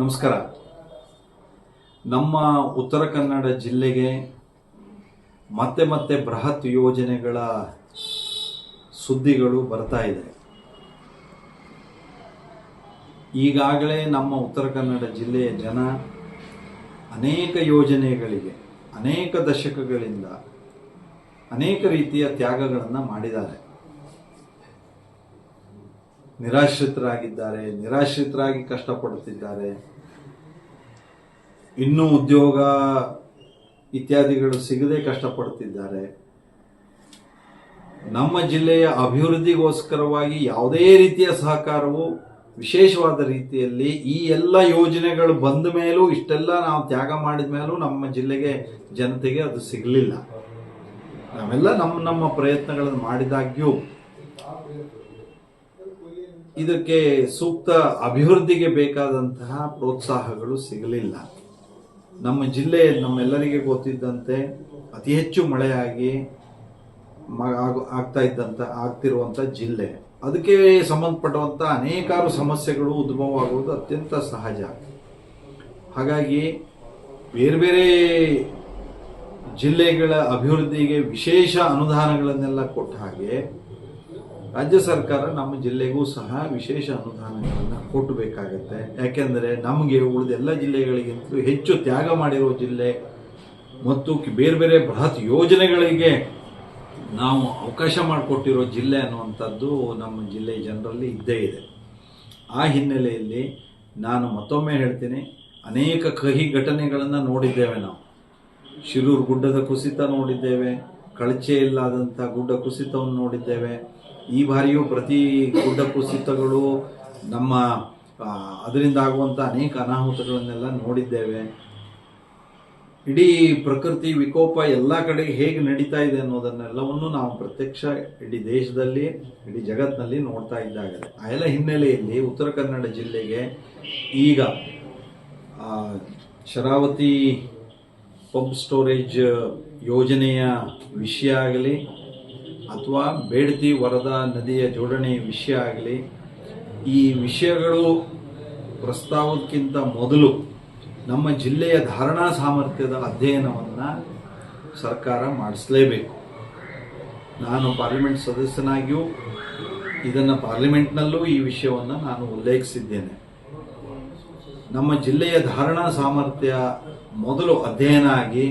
ನಮಸ್ಕಾರ. ನಮ್ಮ ಉತ್ತರ ಕನ್ನಡ ಜಿಲ್ಲೆಗೆ ಮತ್ತೆ ಮತ್ತೆ ಬೃಹತ್ ಯೋಜನೆಗಳ ಸುದ್ದಿಗಳು ಬರ್ತಾ ಇದೆ. ಈಗಾಗಲೇ ನಮ್ಮ ಉತ್ತರ ಕನ್ನಡ ಜಿಲ್ಲೆಯ ಜನ ಅನೇಕ ಯೋಜನೆಗಳಿಗೆ, ಅನೇಕ ದಶಕಗಳಿಂದ ಅನೇಕ ರೀತಿಯ ತ್ಯಾಗಗಳನ್ನು ಮಾಡಿದ್ದಾರೆ. ನಿರಾಶ್ರಿತರಾಗಿದ್ದಾರೆ, ನಿರಾಶ್ರಿತರಾಗಿ ಕಷ್ಟಪಡುತ್ತಿದ್ದಾರೆ. ಇನ್ನೂ ಉದ್ಯೋಗ ಇತ್ಯಾದಿಗಳು ಸಿಗದೆ ಕಷ್ಟಪಡುತ್ತಿದ್ದಾರೆ. ನಮ್ಮ ಜಿಲ್ಲೆಯ ಅಭಿವೃದ್ಧಿಗೋಸ್ಕರವಾಗಿ ಯಾವುದೇ ರೀತಿಯ ಸಹಕಾರವು ವಿಶೇಷವಾದ ರೀತಿಯಲ್ಲಿ ಈ ಎಲ್ಲ ಯೋಜನೆಗಳು ಬಂದ ಮೇಲೂ ಇಷ್ಟೆಲ್ಲ ನಾವು ತ್ಯಾಗ ಮಾಡಿದ ಮೇಲೂ ನಮ್ಮ ಜಿಲ್ಲೆಗೆ ಜನತೆಗೆ ಅದು ಸಿಗಲಿಲ್ಲ. ನಾವೆಲ್ಲ ನಮ್ಮ ನಮ್ಮ ಪ್ರಯತ್ನಗಳನ್ನು ಮಾಡಿದಾಗ್ಯೂ ಇದಕ್ಕೆ ಸೂಕ್ತ ಅಭಿವೃದ್ಧಿಗೆ ಬೇಕಾದಂತಹ ಪ್ರೋತ್ಸಾಹಗಳು ಸಿಗಲಿಲ್ಲ. ನಮ್ಮ ಜಿಲ್ಲೆ ನಮ್ಮೆಲ್ಲರಿಗೆ ಗೊತ್ತಿದ್ದಂತೆ ಅತಿ ಹೆಚ್ಚು ಮಳೆಯಾಗಿ ಆಗ್ತಾ ಇದ್ದಂಥ ಆಗ್ತಿರುವಂಥ ಜಿಲ್ಲೆ. ಅದಕ್ಕೆ ಸಂಬಂಧಪಟ್ಟಂತ ಅನೇಕಾರು ಸಮಸ್ಯೆಗಳು ಉದ್ಭವವಾಗುವುದು ಅತ್ಯಂತ ಸಹಜ. ಹಾಗಾಗಿ ಬೇರೆ ಬೇರೆ ಜಿಲ್ಲೆಗಳ ಅಭಿವೃದ್ಧಿಗೆ ವಿಶೇಷ ಅನುದಾನಗಳನ್ನೆಲ್ಲ ಕೊಟ್ಟ ಹಾಗೆ ರಾಜ್ಯ ಸರ್ಕಾರ ನಮ್ಮ ಜಿಲ್ಲೆಗೂ ಸಹ ವಿಶೇಷ ಅನುದಾನಗಳನ್ನು ಕೊಟ್ಟಬೇಕಾಗತ್ತೆ ಯಾಕೆಂದರೆ ನಮಗೆ ಉಳಿದ ಎಲ್ಲ ಜಿಲ್ಲೆಗಳಿಗಿಂತಲೂ ಹೆಚ್ಚು ತ್ಯಾಗ ಮಾಡಿರುವ ಜಿಲ್ಲೆ ಮತ್ತು ಬೇರೆ ಬೇರೆ ಬೃಹತ್ ಯೋಜನೆಗಳಿಗೆ ನಾವು ಅವಕಾಶ ಮಾಡಿಕೊಟ್ಟಿರೋ ಜಿಲ್ಲೆ ಅನ್ನುವಂಥದ್ದು ನಮ್ಮ ಜಿಲ್ಲೆ ಜನರಲ್ಲಿ ಇದ್ದೇ ಇದೆ. ಆ ಹಿನ್ನೆಲೆಯಲ್ಲಿ ನಾನು ಮತ್ತೊಮ್ಮೆ ಹೇಳ್ತೀನಿ, ಅನೇಕ ಕಹಿ ಘಟನೆಗಳನ್ನು ನೋಡಿದ್ದೇವೆ ನಾವು. ಶಿರೂರು ಗುಡ್ಡದ ಕುಸಿತ ನೋಡಿದ್ದೇವೆ, ಕಳಚೆ ಇಲ್ಲದಂಥ ಗುಡ್ಡ ಕುಸಿತವನ್ನು ನೋಡಿದ್ದೇವೆ. ಈ ಬಾರಿಯೂ ಪ್ರತಿ ಗುಡ್ಡ ಕುಸಿತಗಳು ನಮ್ಮ ಅದರಿಂದ ಆಗುವಂಥ ಅನೇಕ ಅನಾಹುತಗಳನ್ನೆಲ್ಲ ನೋಡಿದ್ದೇವೆ. ಇಡೀ ಪ್ರಕೃತಿ ವಿಕೋಪ ಎಲ್ಲ ಕಡೆ ಹೇಗೆ ನಡೀತಾ ಇದೆ ಅನ್ನೋದನ್ನೆಲ್ಲವನ್ನು ನಾವು ಪ್ರತ್ಯಕ್ಷ ಇಡೀ ದೇಶದಲ್ಲಿ, ಇಡೀ ಜಗತ್ತಿನಲ್ಲಿ ನೋಡ್ತಾ ಇದ್ದಾಗ. ಆ ಎಲ್ಲ ಹಿನ್ನೆಲೆಯಲ್ಲಿ ಉತ್ತರ ಕನ್ನಡ ಜಿಲ್ಲೆಗೆ ಈಗ ಶರಾವತಿ ಪಂಪ್ ಸ್ಟೋರೇಜ್ ಯೋಜನೆಯ ವಿಷಯ ಆಗಲಿ ಅಥವಾ ಬೇಡತಿ ವರದಾ ನದಿಯ ಜೋಡಣೆ ವಿಷಯ ಆಗಲಿ, ಈ ವಿಷಯಗಳು ಪ್ರಸ್ತಾವಕ್ಕಿಂತ ಮೊದಲು ನಮ್ಮ ಜಿಲ್ಲೆಯ ಧಾರಣಾ ಸಾಮರ್ಥ್ಯದ ಅಧ್ಯಯನವನ್ನು ಸರ್ಕಾರ ಮಾಡಿಸಲೇಬೇಕು. ನಾನು ಪಾರ್ಲಿಮೆಂಟ್ ಸದಸ್ಯನಾಗಿಯೂ ಇದನ್ನು ಪಾರ್ಲಿಮೆಂಟ್ನಲ್ಲೂ ಈ ವಿಷಯವನ್ನು ನಾನು ಉಲ್ಲೇಖಿಸಿದ್ದೇನೆ. ನಮ್ಮ ಜಿಲ್ಲೆಯ ಧಾರಣಾ ಸಾಮರ್ಥ್ಯ ಮೊದಲು ಅಧ್ಯಯನ ಆಗಿ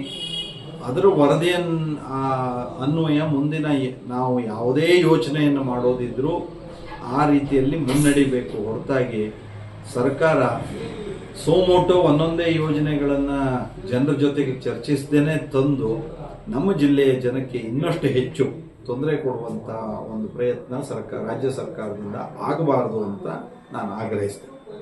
ಅದರ ವರದಿಯನ್ ಆ, ಅನ್ವಯ ಮುಂದಿನ ನಾವು ಯಾವುದೇ ಯೋಚನೆಯನ್ನು ಮಾಡೋದಿದ್ರೂ ಆ ರೀತಿಯಲ್ಲಿ ಮುನ್ನಡಿಬೇಕು. ಹೊರತಾಗಿ ಸರ್ಕಾರ ಸೋಮೋಟೋ ಒಂದೊಂದೇ ಯೋಜನೆಗಳನ್ನು ಜನರ ಜೊತೆಗೆ ಚರ್ಚಿಸದೇನೆ ತಂದು ನಮ್ಮ ಜಿಲ್ಲೆಯ ಜನಕ್ಕೆ ಇನ್ನಷ್ಟು ಹೆಚ್ಚು ತೊಂದರೆ ಕೊಡುವಂಥ ಒಂದು ಪ್ರಯತ್ನ ಸರ್ಕಾರ ರಾಜ್ಯ ಸರ್ಕಾರದಿಂದ ಆಗಬಾರದು ಅಂತ ನಾನು ಆಗ್ರಹಿಸ್ತೇನೆ.